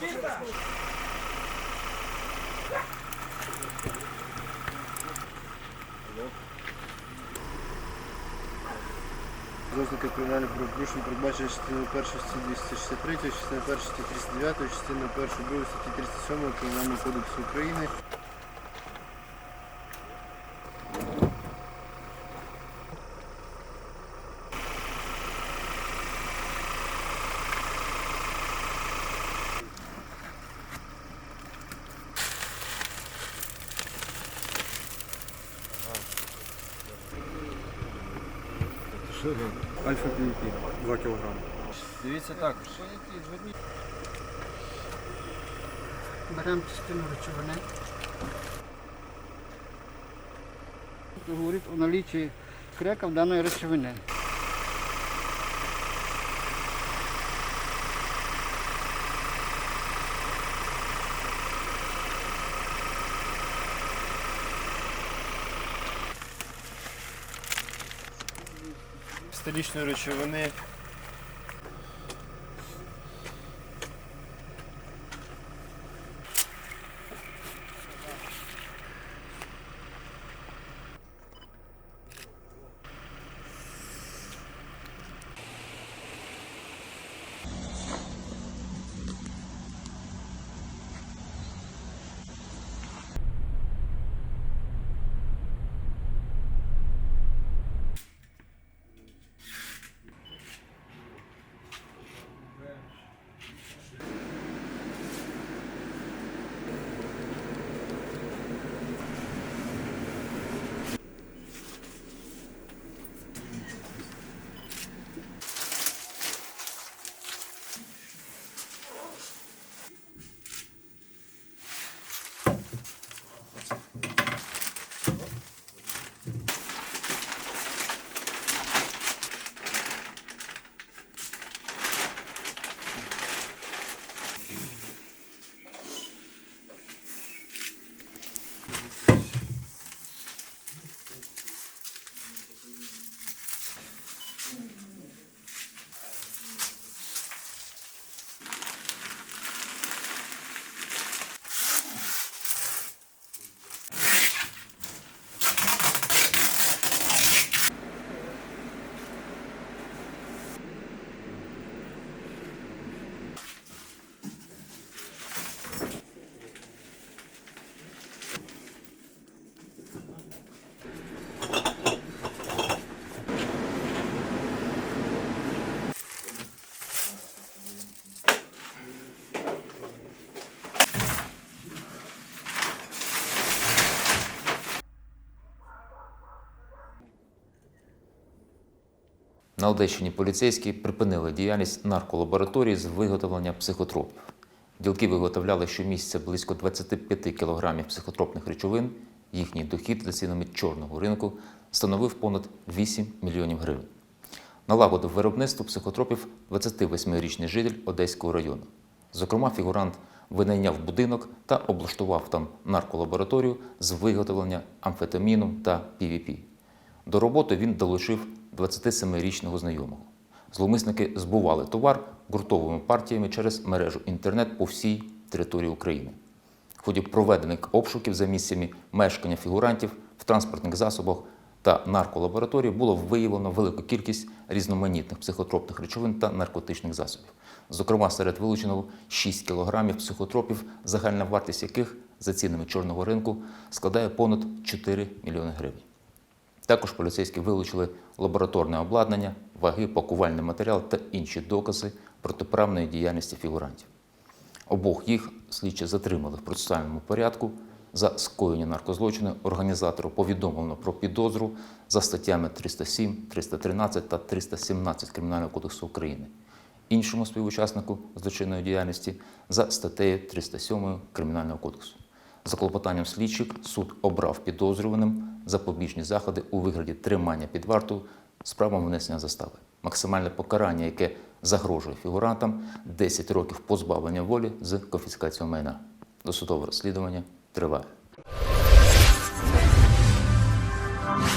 Рознаки кримінальних правопорушень передбачені частиною 1 статті 263, частиною 1 статті 309, частиною 1 2 статті 307 Кримінального кодексу України. Альфа півпі, 2 кілограми. Дивіться так. Беремо частину речовини. Говорить о налічі в даної речовини. Столічної речовини. На Одещині поліцейські припинили діяльність нарколабораторії з виготовлення психотропів. Ділки виготовляли щомісяця близько 25 кілограмів психотропних речовин. Їхній дохід за цінами чорного ринку становив понад 8 мільйонів гривень. Налагодив виробництво психотропів 28-річний житель Одеського району. Зокрема, фігурант винайняв будинок та облаштував там нарколабораторію з виготовлення амфетаміну та PVP. До роботи він долучив 27-річного знайомого. Зловмисники збували товар гуртовими партіями через мережу інтернет по всій території України. В ході проведених обшуків за місцями мешкання фігурантів в транспортних засобах та нарколабораторії було виявлено велику кількість різноманітних психотропних речовин та наркотичних засобів. Зокрема, серед вилученого 6 кілограмів психотропів, загальна вартість яких за цінами чорного ринку складає понад 4 мільйони гривень. Також поліцейські вилучили лабораторне обладнання, ваги, пакувальний матеріал та інші докази протиправної діяльності фігурантів. Обох їх слідчі затримали в процесуальному порядку. За скоєння наркозлочину організатору повідомлено про підозру за статтями 307, 313 та 317 Кримінального кодексу України. Іншому співучаснику злочинної діяльності за статтею 307 Кримінального кодексу. За клопотанням слідчих суд обрав підозрюваним запобіжні заходи у вигляді тримання під варту з правом внесення застави. Максимальне покарання, яке загрожує фігурантам 10 років позбавлення волі з конфіскацією майна. Досудове розслідування триває.